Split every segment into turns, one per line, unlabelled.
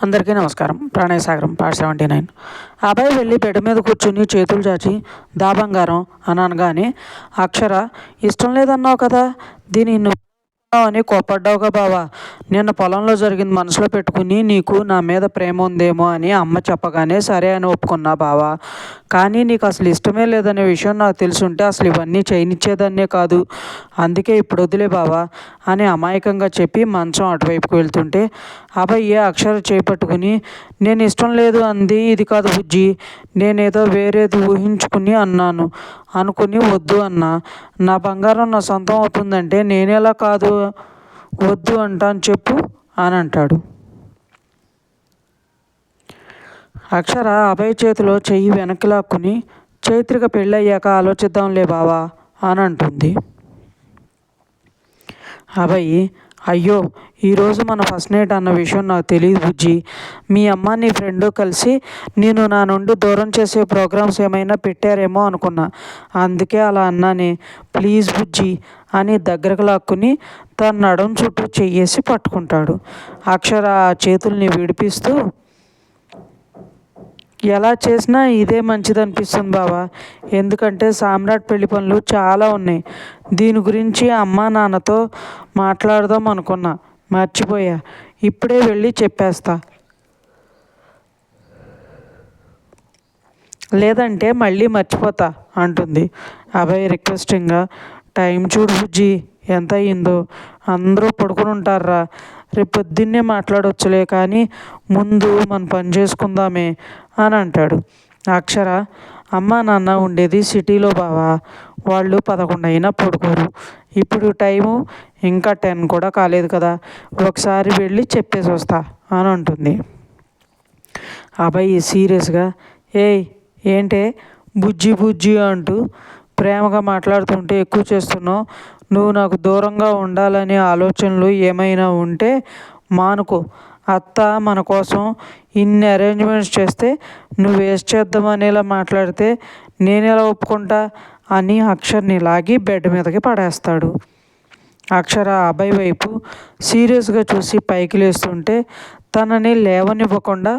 అందరికీ నమస్కారం. Pranayasagaram part seventy nine. అబ్బాయి వెళ్ళి బెడ్ మీద కూర్చుని చేతులు చాచి దా బంగారం అని అనగానే అక్షర ఇష్టం లేదన్నావు కదా దీని నువ్వు అని కోపడ్డావుగా బావా. నిన్న పొలంలో జరిగింది మనసులో పెట్టుకుని నీకు నా మీద ప్రేమ ఉందేమో అని అమ్మ చెప్పగానే సరే అని ఒప్పుకున్నా బావా. కానీ నీకు అసలు ఇష్టమే లేదనే విషయం నాకు తెలుసుంటే అసలు ఇవన్నీ చేయనిచ్చేదాన్నే కాదు. అందుకే ఇప్పుడు వదిలే బావా అని అమాయకంగా చెప్పి మంచం అటువైపుకు వెళ్తుంటే అబ్బాయి అక్షర చేపట్టుకుని నేను ఇష్టం లేదు అంది. ఇది కాదు బుజ్జి. నేనేదో వేరేది ఊహించుకుని అన్నాను. అనుకుని వద్దు అన్నా. నా బంగారం నా సొంతం అవుతుందంటే నేనేలా కాదు. వద్దు అంటాను చెప్పు అని అంటాడు. అక్షర అభయ్ చేతిలో చెయ్యి వెనక్కి లాక్కుని చైత్రిక పెళ్ళయ్యాక ఆలోచిద్దాంలే బావా అని అంటుంది అభయ్ అయ్యో ఈరోజు మన ఫస్ట్ నైట్ అన్న విషయం నాకు తెలియదు బుజ్జి. మీ అమ్మ నీ ఫ్రెండ్ కలిసి నేను నా నుండి దూరం చేసే ప్రోగ్రామ్స్ ఏమైనా పెట్టారేమో అనుకున్నా. అందుకే అలా అన్నానే. ప్లీజ్ బుజ్జి అని దగ్గరకు లాక్కుని తన నడుం చుట్టూ చెయ్యేసి పట్టుకుంటాడు. అక్షర ఆ చేతుల్ని విడిపిస్తూ ఎలా చేసినా ఇదే మంచిది అనిపిస్తుంది బావా. ఎందుకంటే సామ్రాట్ పెళ్ళి పనులు చాలా ఉన్నాయి. దీని గురించి అమ్మా నాన్నతో మాట్లాడదాం అనుకున్నా. మర్చిపోయా. ఇప్పుడే వెళ్ళి చెప్పేస్తా. లేదంటే మళ్ళీ మర్చిపోతా అంటుంది. అభయ్ రిక్వెస్టింగ్గా టైం చూడు బుజ్జి. ఎంత అయిందో అందరూ పడుకుని ఉంటారా రేపు పొద్దున్నే మాట్లాడవచ్చులే కానీ ముందు మనం పని చేసుకుందామే అని అంటాడు. అక్షర అమ్మ నాన్న ఉండేది సిటీలో బావా. వాళ్ళు పదకొండు అయినా పడుకోరు. ఇప్పుడు టైము ఇంకా టెన్ కూడా కాలేదు కదా. ఒకసారి వెళ్ళి చెప్పేసి వస్తా అని అంటుంది. అబ్బాయి సీరియస్గా ఏయ్ ఏంటే? బుజ్జి బుజ్జి అంటూ ప్రేమగా మాట్లాడుతుంటే ఎక్కువ చేస్తున్నావు. నువ్వు నాకు దూరంగా ఉండాలనే ఆలోచనలు ఏమైనా ఉంటే మానుకో. అత్త మన కోసం ఇన్ని అరేంజ్మెంట్స్ చేస్తే నువ్వు వేస్ట్ చేద్దామనేలా మాట్లాడితే నేను ఎలా ఒప్పుకుంటా అని అక్షర్ని లాగి బెడ్ మీదకి పడేస్తాడు. అక్షర అబ్బాయి వైపు సీరియస్గా చూసి పైకి లేస్తుంటే తనని లేవనివ్వకుండా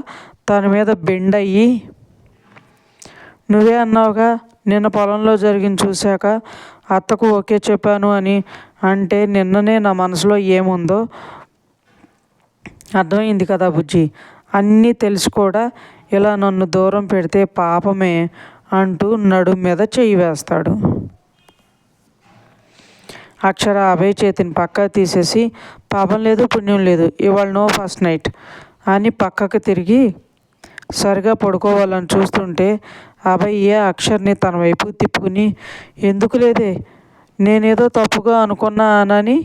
తన మీద బెండ్ అయ్యి నువ్వే అన్నావుగా నిన్న పొలంలో జరిగింది చూశాక అత్తకు ఓకే చెప్పాను అని అంటే నిన్ననే నా మనసులో ఏముందో అర్థమైంది కదా బుజ్జి. అన్నీ తెలిసి కూడా ఇలా నన్ను దూరం పెడితే పాపమే అంటూ నడు మీద చెయ్యి వేస్తాడు. అక్షర అభయ చేతిని పక్క తీసేసి పాపం లేదు పుణ్యం లేదు ఇవాళ నో ఫస్ట్ నైట్ అని పక్కకు తిరిగి సరిగా పడుకోవాలని చూస్తుంటే అభయ్య ఏ అక్షర్ని తన వైపు తిప్పుకుని ఎందుకు లేదే? నేనేదో తప్పుగా అనుకున్నానని?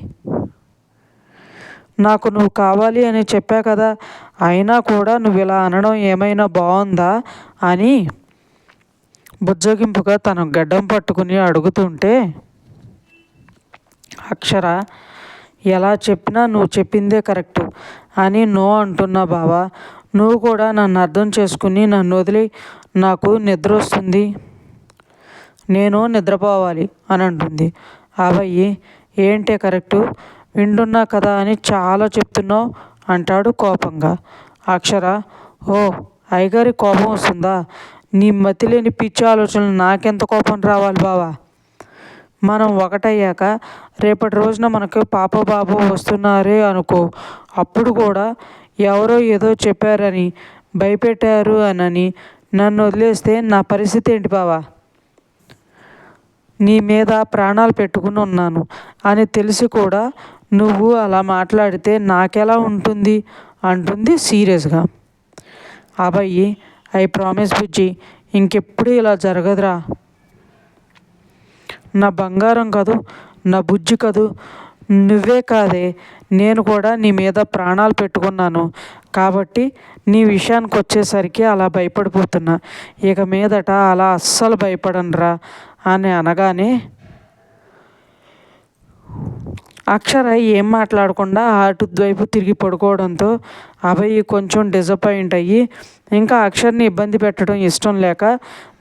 నాకు నువ్వు కావాలి అని చెప్పా కదా అయినా కూడా నువ్వు ఇలా అనడం ఏమైనా బాగుందా అని బుజ్జగింపుగా తన గడ్డం పట్టుకుని అడుగుతుంటే అక్షర ఎలా చెప్పినా నువ్వు చెప్పిందే కరెక్ట్ అని నో అంటున్నా బావా. నువ్వు కూడా నన్ను అర్థం చేసుకుని నన్ను వదిలి నాకు నిద్ర వస్తుంది. నేను నిద్రపోవాలి అని అంటుంది. అబ్బాయి ఏంటే కరెక్టు? వింటున్నా కదా అని చాలా చెప్తున్నావు అంటాడు కోపంగా. అక్షర ఓ అయ్యగారి కోపం వస్తుందా? నీ మతిలేని పిచ్చి ఆలోచనలు నాకెంత కోపం రావాలి బావా? మనం ఒకటయ్యాక రేపటి రోజున మనకు పాప బాబు వస్తున్నారే అనుకో. అప్పుడు కూడా ఎవరో ఏదో చెప్పారని భయపెట్టారు అనని నన్ను వదిలేస్తే నా పరిస్థితి ఏంటి బావా? నీ మీద ప్రాణాలు పెట్టుకుని ఉన్నాను అని తెలిసి కూడా నువ్వు అలా మాట్లాడితే నాకెలా ఉంటుంది? అంటుంది సీరియస్గా. అబ్బాయి ఐ ప్రామిస్ బుజ్జి ఇంకెప్పుడు ఇలా జరగదురా. నా బంగారం కదూ నా బుజ్జి కదూ నువ్వే కాదే నేను కూడా నీ మీద ప్రాణాలు పెట్టుకున్నాను. కాబట్టి నీ విషయానికి వచ్చేసరికి అలా భయపడిపోతున్నా. ఇక మీదట అలా అస్సలు భయపడనురా అని అనగానే అక్షర ఏం మాట్లాడకుండా అటు వైపు తిరిగి పడుకోవడంతో అభయ్ కొంచెం డిసప్పాయింట్ అయ్యి ఇంకా అక్షర్ని ఇబ్బంది పెట్టడం ఇష్టం లేక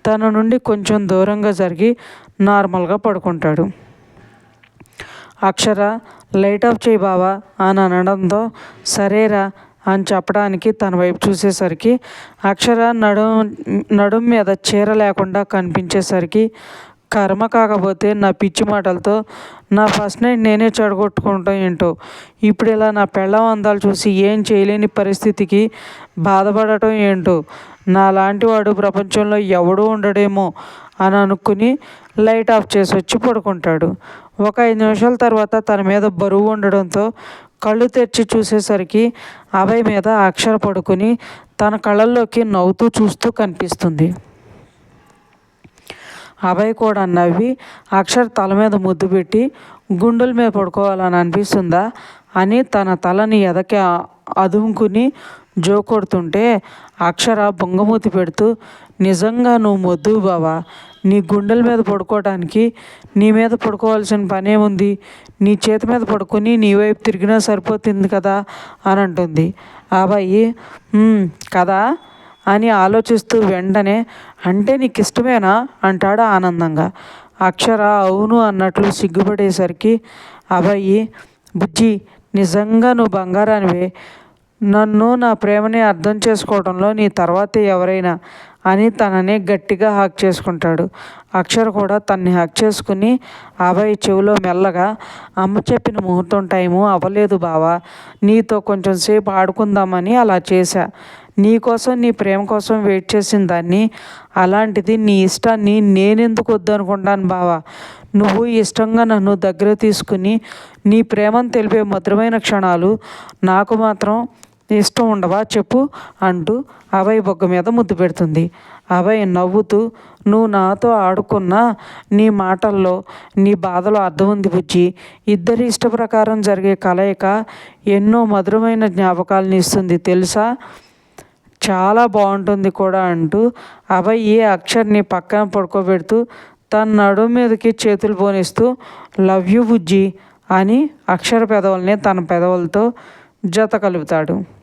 తన నుండి కొంచెం దూరంగా జరిగి నార్మల్గా పడుకుంటాడు. అక్షర లైట్ ఆఫ్ చేయి బావా అని అనడంతో సరేరా అని చెప్పడానికి తన వైపు చూసేసరికి అక్షర నడుం నడుం మీద చీర లేకుండా కనిపించేసరికి కర్మ కాకపోతే నా పిచ్చి మాటలతో నా ఫస్ట్ నైట్ నేనే చెడగొట్టుకుంటాం ఏంటో? ఇప్పుడు ఇలా నా పెళ్ళం అందాలు చూసి ఏం చేయలేని పరిస్థితికి బాధపడటం ఏంటో? నాలాంటి వాడు ప్రపంచంలో ఎవడూ ఉండడేమో? అని అనుకుని లైట్ ఆఫ్ చేసి వచ్చి పడుకుంటాడు. ఒక ఐదు నిమిషాల తర్వాత తన మీద బరువు ఉండడంతో కళ్ళు తెరిచి చూసేసరికి అభయ్ మీద అక్షర పడుకుని తన కళ్ళల్లోకి నవ్వుతూ చూస్తూ కనిపిస్తుంది. అభయ్ కూడా నవ్వి అక్షర్ తల మీద ముద్దు పెట్టి గుండెల మీద పడుకోవాలని అనిపిస్తుందా? అని తన తలని ఎదకి అదుముకుని జో కొడుతుంటే అక్షర బొంగమూతి పెడుతూ నిజంగా నువ్వు మొద్దు బావా? నీ గుండెల మీద పడుకోవటానికి నీ మీద పడుకోవాల్సిన పనేముంది? నీ చేతి మీద పడుకొని నీ వైపు తిరిగినా సరిపోతుంది కదా అని అంటుంది. అబ్బాయి కదా అని ఆలోచిస్తూ వెంటనే అంటే నీకు ఇష్టమేనా అంటాడు ఆనందంగా. అక్షర అవును అన్నట్లు సిగ్గుపడేసరికి అబ్బాయి బుజ్జి నిజంగా నువ్వు బంగారానివే. నన్ను నా ప్రేమని అర్థం చేసుకోవడంలో నీ తర్వాతే ఎవరైనా అని తనని గట్టిగా హాక్ చేసుకుంటాడు. అక్షర కూడా తన్ని హాక్ చేసుకుని అభయ్ చెవిలో మెల్లగా అమ్మ చెప్పిన ముహూర్తం టైము అవ్వలేదు బావా నీతో కొంచెం సేపు ఆడుకుందామని అలా చేశా. నీ కోసం నీ ప్రేమ కోసం వెయిట్ చేసిన దాన్ని అలాంటిది నీ ఇష్టాన్ని నేనెందుకు వద్దనుకుంటాను బావా? నువ్వు ఇష్టంగా నన్ను దగ్గర తీసుకుని నీ ప్రేమను తెలిపే మధురమైన క్షణాలు నాకు మాత్రం ఇష్టం ఉండవా చెప్పు అంటూ అభయ్ బొగ్గ మీద ముద్దు పెడుతుంది. అభయ్ నవ్వుతూ నువ్వు నాతో ఆడుకున్న నీ మాటల్లో నీ బాధలో అర్థం ఉంది బుజ్జి. ఇద్దరి ఇష్ట ప్రకారం జరిగే కలయిక ఎన్నో మధురమైన జ్ఞాపకాలను ఇస్తుంది తెలుసా? చాలా బాగుంటుంది కూడా అంటూ అభయ్ ఏ అక్షర్ని పక్కన పడుకోబెడుతూ తన నడుము మీదకి చేతులు పోనిస్తూ లవ్ యూ బుజ్జి అని అక్షర పెదవుల్ని తన పెదవులతో జత కలుపుతాడు.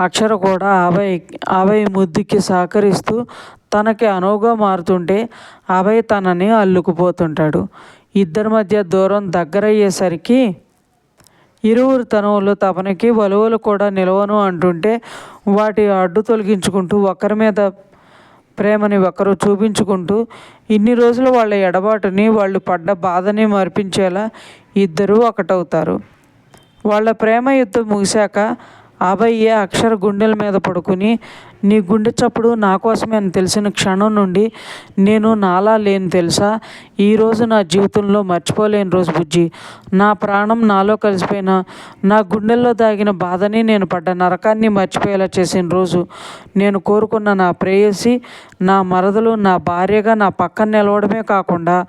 అక్షర కూడా అభయ్ అభయ్ ముద్దుకి సహకరిస్తూ తనకి అనువుగా మారుతుంటే అభయ్ తనని అల్లుకుపోతుంటాడు. ఇద్దరి మధ్య దూరం దగ్గరయ్యేసరికి ఇరువురు తనువులు తపనకి వలువలు కూడా నిలవను అంటుంటే వాటి అడ్డు తొలగించుకుంటూ ఒకరి మీద ప్రేమని ఒకరు చూపించుకుంటూ ఇన్ని రోజులు వాళ్ళ ఎడబాటుని వాళ్ళు పడ్డ బాధని మర్పించేలా ఇద్దరూ ఒకటవుతారు. వాళ్ళ ప్రేమ యుద్ధం ముగిశాక ఆబయ్య అక్షర గుండెల మీద పడుకుని నీ గుండె చప్పుడు నా కోసమే అని తెలిసిన క్షణం నుండి నేను నాలా లేని తెలుసా? ఈరోజు నా జీవితంలో మర్చిపోలేని రోజు బుజ్జి. నా ప్రాణం నాలో కలిసిపోయిన నా గుండెల్లో దాగిన బాధని నేను పడ్డ నరకాన్ని మర్చిపోయేలా చేసిన రోజు. నేను కోరుకున్న నా ప్రేయసి నా మరదలు నా భార్యగా నా పక్కన నిలవడమే కాకుండా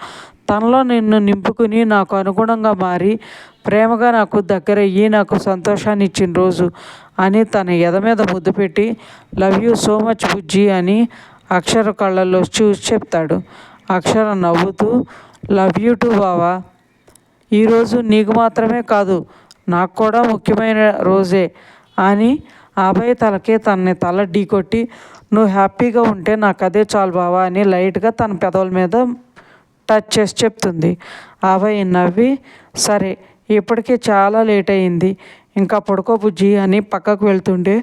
తనలో నిన్ను నింపుకుని నాకు అనుగుణంగా మారి ప్రేమగా నాకు దగ్గరయ్యి నాకు సంతోషాన్ని ఇచ్చిన రోజు అని తన ఎద మీద ముద్దు పెట్టి లవ్ యూ సో మచ్ బుజ్జి అని అక్షర కళ్ళల్లో చూసి చెప్తాడు. అక్షర నవ్వుతూ లవ్ యూ టు బావా ఈరోజు నీకు మాత్రమే కాదు నాకు కూడా ముఖ్యమైన రోజే అని అబ్బాయి తలకే తనని తల ఢీకొట్టి నువ్వు హ్యాపీగా ఉంటే నాకు అదే చాలు బావా అని లైట్గా తన పెదవుల మీద టచ్ చేసి చెప్తుంది. అభయ్ నవ్వి సరే ఇప్పటికే చాలా లేట్ అయింది. ఇంకా పడుకో బుజ్జి అని పక్కకు వెళ్తుంటే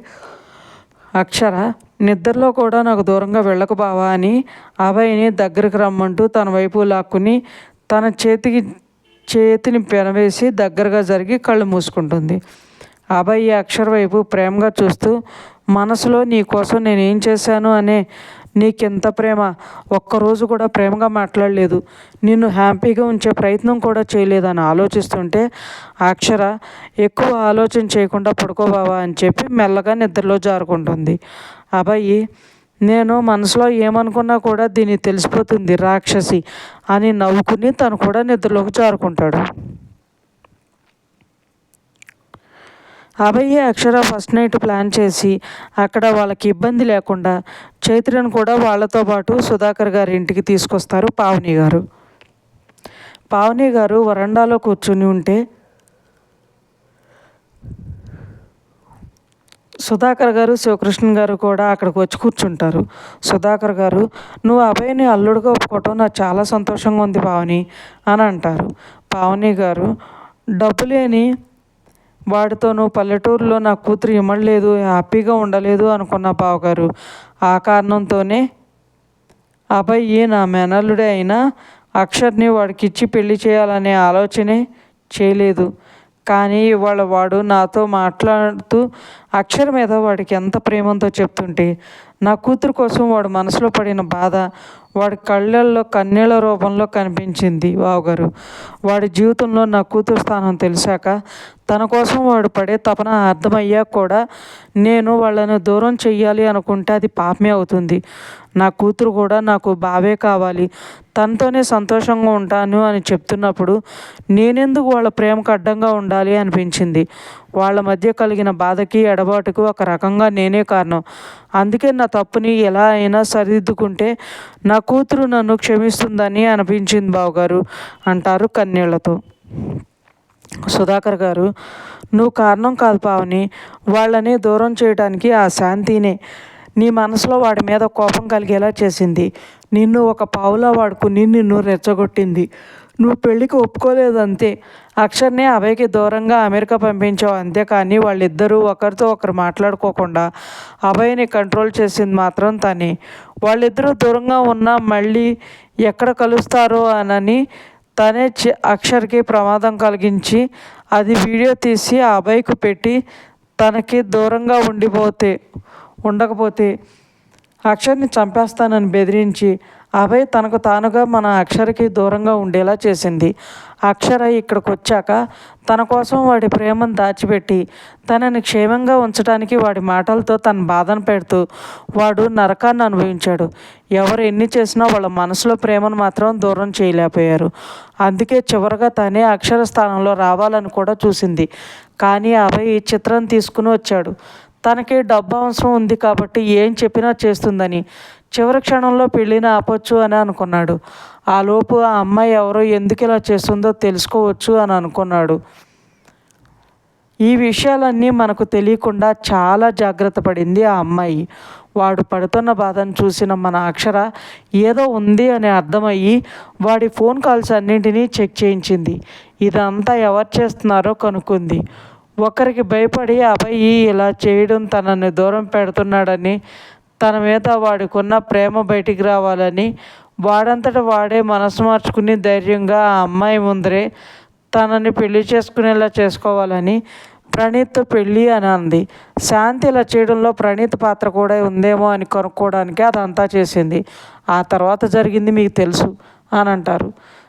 అక్షర నిద్రలో కూడా నాకు దూరంగా వెళ్ళకు బావా అని అభయ్ని దగ్గరికి రమ్మంటూ తన వైపు లాక్కుని తన చేతికి చేతిని పెనవేసి దగ్గరగా జరిగి కళ్ళు మూసుకుంటుంది. అభయ్ అక్షర వైపు ప్రేమగా చూస్తూ మనసులో నీ కోసం నేను ఏం చేశాను అనే నీకెంత ప్రేమ? ఒక్కరోజు కూడా ప్రేమగా మాట్లాడలేదు. నిన్ను హ్యాపీగా ఉంచే ప్రయత్నం కూడా చేయలేదని ఆలోచిస్తుంటే అక్షర ఎక్కువ ఆలోచన చేయకుండా పడుకోబావా అని చెప్పి మెల్లగా నిద్రలో జారుకుంటుంది. అబ్బాయి నేను మనసులో ఏమనుకున్నా కూడా దీన్ని తెలిసిపోతుంది రాక్షసి అని నవ్వుకుని తను కూడా నిద్రలోకి జారుకుంటాడు. Abhay Akshara first night plan చేసి అక్కడ వాళ్ళకి ఇబ్బంది లేకుండా చైత్రను కూడా వాళ్ళతో పాటు సుధాకర్ గారి ఇంటికి తీసుకొస్తారు పావని గారు. పావని గారు వరండాలో కూర్చుని ఉంటే సుధాకర్ గారు శివకృష్ణ గారు కూడా అక్కడికి వచ్చి కూర్చుంటారు. సుధాకర్ గారు నువ్వు అభయ్ని అల్లుడుగా ఒప్పుకోవటం నాకు చాలా సంతోషంగా ఉంది పావని అని అంటారు. పావని గారు డబ్బు లేని వాడితోనూ పల్లెటూరులో నా కూతురు ఇమ్మడలేదు హ్యాపీగా ఉండలేదు అనుకున్న బావగారు. ఆ కారణంతోనే అబ్బాయి నా మేనల్లుడే అయినా అక్షర్ని వాడికిచ్చి పెళ్ళి చేయాలనే ఆలోచనే చేయలేదు. కానీ ఇవాళ వాడు నాతో మాట్లాడుతూ అక్షర్ మీద వాడికి ఎంత ప్రేమంతో చెప్తుంటే నా కూతురు కోసం వాడు మనసులో పడిన బాధ వాడి కళ్ళల్లో కన్నీళ్ళ రూపంలో కనిపించింది బావగారు వాడి జీవితంలో నా కూతురు స్థానం తెలిసాక తన కోసం వాడు పడే తపన అర్థమయ్యాక కూడా నేను వాళ్ళని దూరం చెయ్యాలి అనుకుంటే అది పాపమే అవుతుంది. నా కూతురు కూడా నాకు బావే కావాలి. తనతోనే సంతోషంగా ఉంటాను అని చెప్తున్నప్పుడు నేనెందుకు వాళ్ళ ప్రేమకు అడ్డంగా ఉండాలి అనిపించింది. వాళ్ళ మధ్య కలిగిన బాధకి ఎడబాటుకు ఒక రకంగా నేనే కారణం. అందుకే నా తప్పుని ఎలా అయినా సరిదిద్దుకుంటే నా కూతురు నన్ను క్షమిస్తుందని అనిపించింది బావగారు అంటారు కన్నీళ్ళతో. సుధాకర్ గారు నువ్వు కారణం కాదు పావని. వాళ్ళని దూరం చేయడానికి ఆ శాంతినే. నీ మనసులో వాడి మీద కోపం కలిగేలా చేసింది. నిన్ను ఒక పావులా వాడుకుని నిన్ను రెచ్చగొట్టింది నువ్వు పెళ్ళికి ఒప్పుకోలేదంతే. అక్షర్ని అభయ్కి దూరంగా అమెరికా పంపించావు అంతే కానీ వాళ్ళిద్దరూ ఒకరితో ఒకరు మాట్లాడుకోకుండా అభయ్ని కంట్రోల్ చేసింది మాత్రం తనే. వాళ్ళిద్దరూ దూరంగా ఉన్నా మళ్ళీ ఎక్కడ కలుస్తారో అనని తనే అక్షర్కి ప్రమాదం కలిగించి అది వీడియో తీసి ఆ అబ్బాయికి పెట్టి తనకి దూరంగా ఉండిపోతే ఉండకపోతే అక్షర్ని చంపేస్తానని బెదిరించి అభయ్ తనకు తానుగా మన అక్షరకి దూరంగా ఉండేలా చేసింది. అక్షర ఇక్కడికి వచ్చాక తన కోసం వాడి ప్రేమను దాచిపెట్టి తనని క్షేమంగా ఉంచడానికి వాడి మాటలతో తన బాధను పెడుతూ వాడు నరకాన్ని అనుభవించాడు. ఎవరు ఎన్ని చేసినా వాళ్ళ మనసులో ప్రేమను మాత్రం దూరం చేయలేకపోయారు. అందుకే చివరగా తనే అక్షర స్థానంలో రావాలని కూడా చూసింది. కానీ అభయ్ చిత్రం తీసుకుని వచ్చాడు. తనకి డబ్బు అవసరం ఉంది కాబట్టి ఏం చెప్పినా చేస్తుందని చివరి క్షణంలో పెళ్ళిని ఆపొచ్చు అని అనుకున్నాడు. ఆ లోపు ఆ అమ్మాయి ఎవరో ఎందుకు ఇలా చేస్తుందో తెలుసుకోవచ్చు అని అనుకున్నాడు. ఈ విషయాలన్నీ మనకు తెలియకుండా చాలా జాగ్రత్త పడింది ఆ అమ్మాయి. వాడు పడుతున్న బాధను చూసిన మన అక్షర ఏదో ఉంది అని అర్థమయ్యి వాడి ఫోన్ కాల్స్ అన్నింటినీ చెక్ చేయించింది. ఇదంతా ఎవరు చేస్తున్నారో కనుక్కుంది. ఒకరికి భయపడి అబ్బాయి ఇలా చేయడం తనని దూరం పెడుతున్నాడని తన మీద వాడికున్న ప్రేమ బయటికి రావాలని వాడంతట వాడే మనసు మార్చుకుని ధైర్యంగా ఆ అమ్మాయి ముందరే తనని పెళ్ళి చేసుకునేలా చేసుకోవాలని ప్రణీత్ పెళ్ళి అని అంది. శాంతి ఇలా చేయడంలో ప్రణీత్ పాత్ర కూడా ఉందేమో అని కనుక్కోవడానికి అదంతా చేసింది. ఆ తర్వాత జరిగింది మీకు తెలుసు అని అంటారు.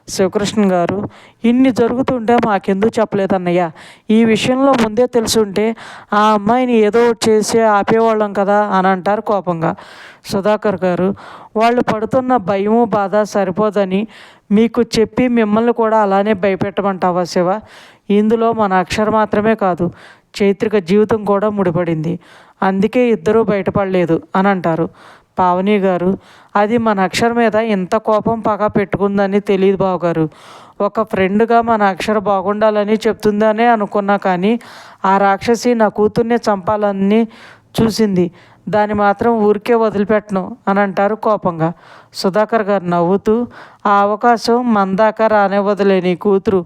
శివకృష్ణ గారు ఇన్ని జరుగుతుంటే మాకెందుకు చెప్పలేదన్నయ్య ఈ విషయంలో ముందే తెలుసుంటే ఆ అమ్మాయిని ఏదో చేసి ఆపేవాళ్ళం కదా అని అంటారు కోపంగా. సుధాకర్ గారు వాళ్ళు పడుతున్న భయము బాధ సరిపోదని మీకు చెప్పి మిమ్మల్ని కూడా అలానే భయపెట్టమంటావా శివ? ఇందులో మన అక్షర మాత్రమే కాదు చైత్రిక జీవితం కూడా ముడిపడింది. అందుకే ఇద్దరూ బయటపడలేదు అని అంటారు. పావని గారు అది మన అక్షర మీద ఇంత కోపం పగ పెట్టుకుందని తెలియదు బావగారు. ఒక ఫ్రెండ్గా మన అక్షర బాగుండాలని చెప్తుందనే అనుకున్నా కానీ ఆ రాక్షసి నా కూతుర్ని చంపాలని చూసింది. దాన్ని మాత్రం ఊరికే వదిలిపెట్టను అని అంటారు కోపంగా. సుధాకర్ గారు నవ్వుతూ ఆ అవకాశం మందాక రానివ్వదులేని కూతురు.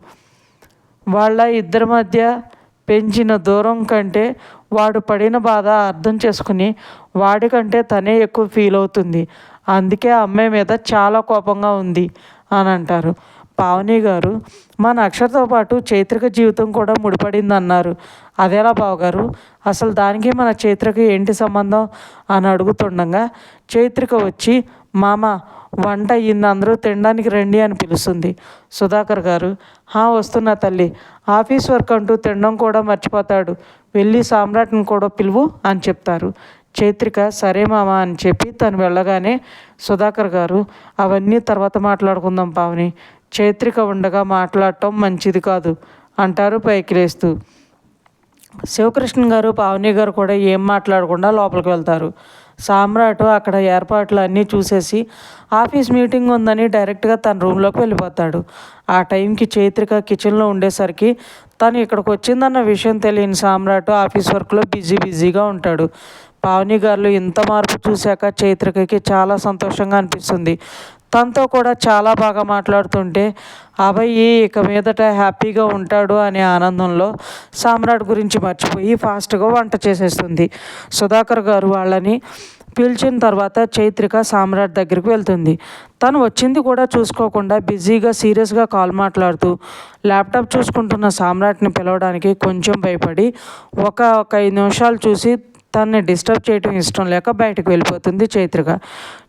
వాళ్ళ ఇద్దరి మధ్య పెంచిన దూరం కంటే వాడు పడిన బాధ అర్థం చేసుకుని వాడికంటే తనే ఎక్కువ ఫీల్ అవుతుంది. అందుకే అమ్మాయి మీద చాలా కోపంగా ఉంది అని అంటారు. పావని గారు మన అక్షరతో పాటు చైత్రిక జీవితం కూడా ముడిపడింది అన్నారు అదేలా బావగారు అసలు దానికి మన చైత్రకి ఏంటి సంబంధం అని అడుగుతుండగా చైత్రిక వచ్చి మామ వంట అయ్యింది అందరూ తినడానికి రండి అని పిలుస్తుంది. సుధాకర్ గారు హా వస్తున్నా తల్లి ఆఫీస్ వర్క్ అంటూ తినడం కూడా మర్చిపోతాడు. వెళ్ళి సామ్రాట్ని కూడా పిలువు అని చెప్తారు. చైత్రిక సరే మామ అని చెప్పి తను వెళ్ళగానే సుధాకర్ గారు అవన్నీ తర్వాత మాట్లాడుకుందాం పావని. చైత్రిక ఉండగా మాట్లాడటం మంచిది కాదు అంటారు పైకి లేస్తూ. శివకృష్ణ గారు పావని గారు కూడా ఏం మాట్లాడకుండా లోపలికి వెళ్తారు. సామ్రాట్ అక్కడ ఏర్పాట్లు అన్నీ చూసేసి ఆఫీస్ మీటింగ్ ఉందని డైరెక్ట్గా తన రూమ్లోకి వెళ్ళిపోతాడు. ఆ టైంకి చైత్రిక కిచెన్లో ఉండేసరికి తను ఇక్కడికి వచ్చిందన్న విషయం తెలియని సామ్రాట్ ఆఫీస్ వర్క్లో బిజీ బిజీగా ఉంటాడు. పావని గారు ఇంత మార్పు చూశాక చైత్రికకి చాలా సంతోషంగా అనిపిస్తుంది. తనతో కూడా చాలా బాగా మాట్లాడుతుంటే అభయ్ ఇక మీదట హ్యాపీగా ఉంటాడు అనే ఆనందంలో సామ్రాట్ గురించి మర్చిపోయి ఫాస్ట్గా వంట చేసేస్తుంది. సుధాకర్ గారు వాళ్ళని పిలిచిన తర్వాత చైత్రిక సామ్రాట్ దగ్గరికి వెళ్తుంది. తను వచ్చింది కూడా చూసుకోకుండా బిజీగా సీరియస్గా కాల్ మాట్లాడుతూ ల్యాప్టాప్ చూసుకుంటున్న సామ్రాట్ని పిలవడానికి కొంచెం భయపడి ఒక ఒక ఐదు నిమిషాలు చూసి తనని డిస్టర్బ్ చేయడం ఇష్టం లేక బయటకు వెళ్ళిపోతుంది చైత్రిక.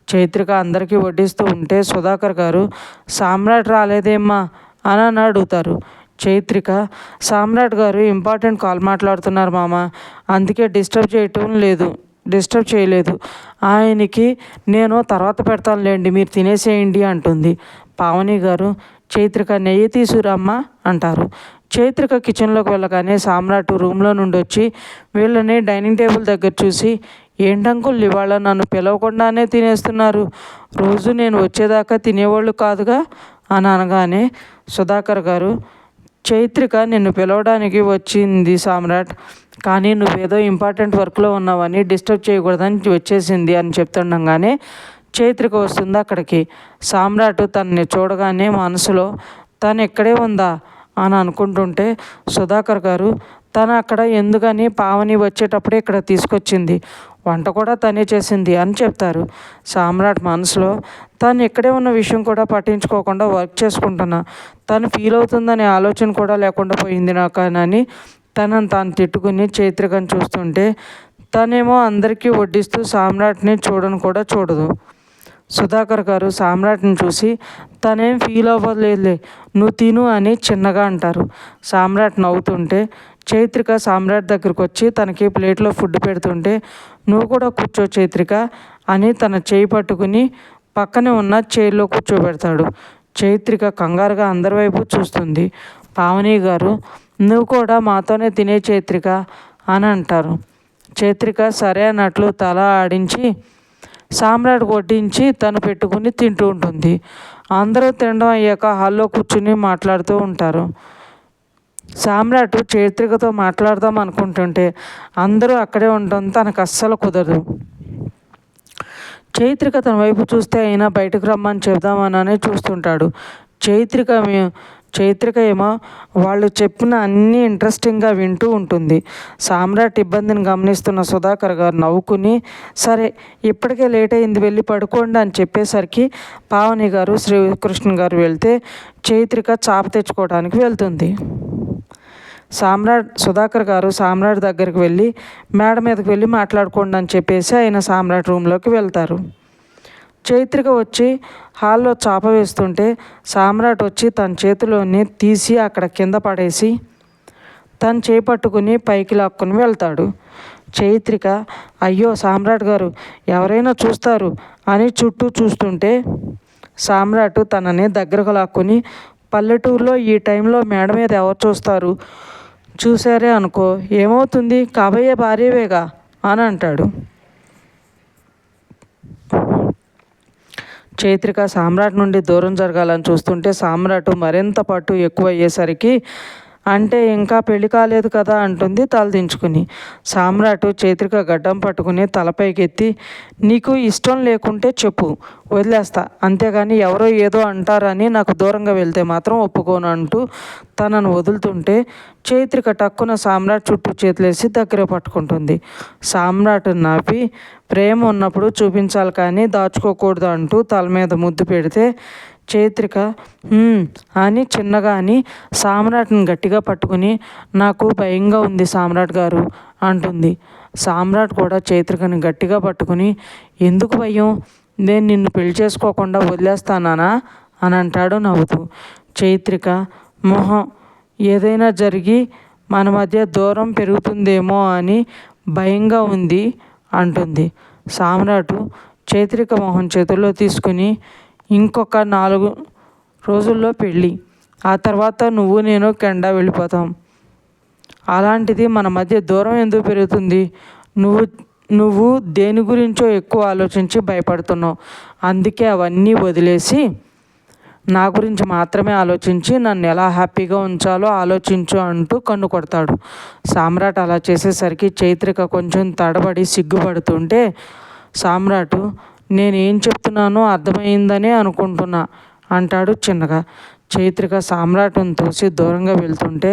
చైత్రిక అందరికీ వడ్డిస్తూ ఉంటే సుధాకర్ గారు సామ్రాట్ రాలేదేమ్మా అని అని అడుగుతారు. చైత్రిక సామ్రాట్ గారు ఇంపార్టెంట్ కాల్ మాట్లాడుతున్నారు మామ అందుకే డిస్టర్బ్ చేయటం లేదు డిస్టర్బ్ చేయలేదు. ఆయనకి నేను తర్వాత పెడతానులేండి మీరు తినేసేయండి అంటుంది. పావని గారు చైత్రిక నెయ్యి తీసుకురమ్మా అంటారు. చైత్రిక కిచెన్లోకి వెళ్ళగానే సామ్రాట్ రూమ్లో నుండి వచ్చి వీళ్ళని డైనింగ్ టేబుల్ దగ్గర చూసి ఏంటంకుల్ ఇవాళ నన్ను పిలవకుండానే తినేస్తున్నారు. రోజు నేను వచ్చేదాకా తినేవాళ్ళు కాదుగా? అని అనగానే సుధాకర్ గారు చైత్రిక నిన్ను పిలవడానికి వచ్చింది సామ్రాట్ కానీ నువ్వేదో ఇంపార్టెంట్ వర్క్లో ఉన్నావని డిస్టర్బ్ చేయకూడదని వచ్చేసింది అని చెప్తుండగానే చైత్రిక వస్తుంది అక్కడికి. సామ్రాట్ తనని చూడగానే మనసులో తను ఇక్కడే ఉందా? అని అనుకుంటుంటే సుధాకర్ గారు తను అక్కడ ఎందుకని పావని వచ్చేటప్పుడే ఇక్కడ తీసుకొచ్చింది. వంట కూడా తనే చేసింది అని చెప్తారు. సామ్రాట్ మనసులో తను ఇక్కడే ఉన్న విషయం కూడా పట్టించుకోకుండా వర్క్ చేసుకుంటున్నా. తను ఫీల్ అవుతుందనే ఆలోచన కూడా లేకుండా పోయింది నాకు అని తాను తిట్టుకుని చైత్రికను చూస్తుంటే తనేమో అందరికీ వడ్డిస్తూ సామ్రాట్ని చూడను కూడా చూడదు. సుధాకర్ గారు సామ్రాట్ని చూసి తనేం ఫీల్ అవ్వలేదులే నువ్వు తిను అని చిన్నగా అంటారు. సామ్రాట్ నవ్వుతుంటే చైత్రిక సామ్రాట్ దగ్గరకు వచ్చి తనకి ప్లేట్లో ఫుడ్ పెడుతుంటే నువ్వు కూడా కూర్చో చైత్రిక అని తన చేయి పట్టుకుని పక్కనే ఉన్న చైర్లో కూర్చోబెడతాడు. చైత్రిక కంగారుగా అందరి వైపు చూస్తుంది. పావని గారు నువ్వు కూడా మాతోనే తినే చైత్రిక అని అంటారు. చైత్రిక సరే అన్నట్లు తల ఆడించి సామ్రాట్ కొట్టించి తను పెట్టుకుని తింటూ ఉంటుంది. అందరూ తినడం అయ్యాక హాల్లో కూర్చుని మాట్లాడుతూ ఉంటారు. సామ్రాట్ చైత్రికతో మాట్లాడదాం అనుకుంటుంటే అందరూ అక్కడే ఉండడం తనకు అస్సలు కుదరదు. చైత్రిక తన వైపు చూస్తే అయినా బయటకు రమ్మని చెబుదామననే చూస్తుంటాడు. చైత్రిక చైత్రిక ఏమో వాళ్ళు చెప్పిన అన్ని ఇంట్రెస్టింగ్గా వింటూ ఉంటుంది. సామ్రాట్ ఇబ్బందిని గమనిస్తున్న సుధాకర్ గారు నవ్వుకుని సరే ఇప్పటికే లేట్ అయింది వెళ్ళి పడుకోండి అని చెప్పేసరికి పావని గారు శ్రీకృష్ణ గారు వెళ్తే చైత్రిక చాప తెచ్చుకోవడానికి వెళ్తుంది. సామ్రాట్ సుధాకర్ గారు సామ్రాట్ దగ్గరికి వెళ్ళి మేడ మీదకి వెళ్ళి మాట్లాడుకోండి అని చెప్పేసి ఆయన సామ్రాట్ రూమ్లోకి వెళ్తారు. చైత్రిక వచ్చి హాల్లో చాప వేస్తుంటే సామ్రాట్ వచ్చి తన చేతిలోని తీసి అక్కడ కింద పడేసి తను చేపట్టుకుని పైకి లాక్కొని వెళ్తాడు. చైత్రిక అయ్యో సామ్రాట్ గారు ఎవరైనా చూస్తారు? అని చుట్టూ చూస్తుంటే సామ్రాట్ తనని దగ్గరకు లాక్కొని పల్లెటూరులో ఈ టైంలో మేడ మీద ఎవరు చూస్తారు? చూసారే అనుకో ఏమవుతుంది? కాబోయే భార్యవేగా? అని అంటాడు. చైత్రిక సామ్రాట్ నుండి దూరం జరగాలని చూస్తుంటే సామ్రాట్ మరింత పట్టు ఎక్కువ అయ్యేసరికి అంటే ఇంకా పెళ్ళి కాలేదు కదా అంటుంది తలదించుకుని. సామ్రాట్ చైత్రిక గడ్డం పట్టుకుని తలపైకెత్తి నీకు ఇష్టం లేకుంటే చెప్పు వదిలేస్తా. అంతేగాని ఎవరో ఏదో అంటారని నాకు దూరంగా వెళ్తే మాత్రం ఒప్పుకోను అంటూ తనను వదులుతుంటే చైత్రిక టక్కున సామ్రాట్ చుట్టూ చేతులేసి దగ్గర పట్టుకుంటుంది. సామ్రాట్ నాపి ప్రేమ ఉన్నప్పుడు చూపించాలి కానీ దాచుకోకూడదు అంటూ తల మీద ముద్దు పెడితే చైత్రిక అని చిన్నగా అని సామ్రాట్ని గట్టిగా పట్టుకుని నాకు భయంగా ఉంది సామ్రాట్ గారు అంటుంది. సామ్రాట్ కూడా చైత్రికని గట్టిగా పట్టుకుని ఎందుకు భయం? నేను నిన్ను పెళ్ళి చేసుకోకుండా వదిలేస్తానా అని అంటాడు నవ్వుతూ. చైత్రిక మొహం ఏదైనా జరిగి మన మధ్య దూరం పెరుగుతుందేమో అని భయంగా ఉంది అంటుంది. సామ్రాటు చైత్రిక మొహం చేతుల్లో తీసుకుని ఇంకొక నాలుగు రోజుల్లో పెళ్ళి. ఆ తర్వాత నువ్వు నేను కెండా వెళ్ళిపోతాం. అలాంటిది మన మధ్య దూరం ఎందుకు పెరుగుతుంది? నువ్వు నువ్వు దేని గురించో ఎక్కువ ఆలోచించి భయపడుతున్నావు. అందుకే అవన్నీ వదిలేసి నా గురించి మాత్రమే ఆలోచించి నన్ను ఎలా హ్యాపీగా ఉంచాలో ఆలోచించు అంటూ కన్ను కొడతాడు. సామ్రాట్ అలా చేసేసరికి చైత్రిక కొంచెం తడబడి సిగ్గుపడుతుంటే సామ్రాటు నేనేం చెప్తున్నానో అర్థమైందనే అనుకుంటున్నా అంటాడు చిన్నగా. చైత్రిక సామ్రాట్ను తోసి దూరంగా వెళ్తుంటే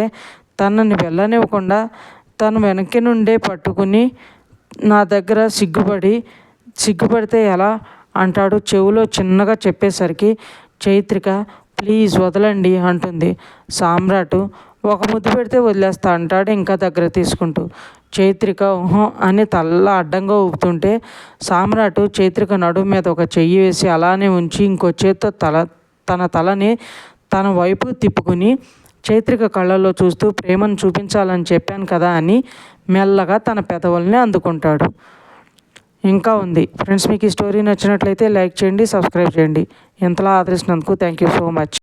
తనని వెళ్ళనివ్వకుండా తను వెనక్కి నుండే పట్టుకుని నా దగ్గర సిగ్గుపడి సిగ్గుపడితే ఎలా? అంటాడు చెవిలో చిన్నగా చెప్పేసరికి చైత్రిక ప్లీజ్ వదలండి అంటుంది. సామ్రాట్ ఒక ముద్దు పెడితే వదిలేస్తా అంటాడు ఇంకా దగ్గర తీసుకుంటూ. చైత్రిక ఊహం అని తల్ల అడ్డంగా ఊపుతుంటే సామ్రాట్ చైత్రిక నడుము మీద ఒక చెయ్యి వేసి అలానే ఉంచి ఇంకో చేత్తో తల తన తలని తన వైపు తిప్పుకుని చైత్రిక కళ్ళల్లో చూస్తూ ప్రేమను చూపించాలని చెప్పాను కదా అని మెల్లగా తన పెదవుల్ని అందుకుంటాడు. ఇంకా ఉంది. ఫ్రెండ్స్ మీకు ఈ స్టోరీ నచ్చినట్లయితే లైక్ చేయండి సబ్స్క్రైబ్ చేయండి. ఇంతలా ఆదరిస్తున్నందుకు థ్యాంక్ యూ సో మచ్.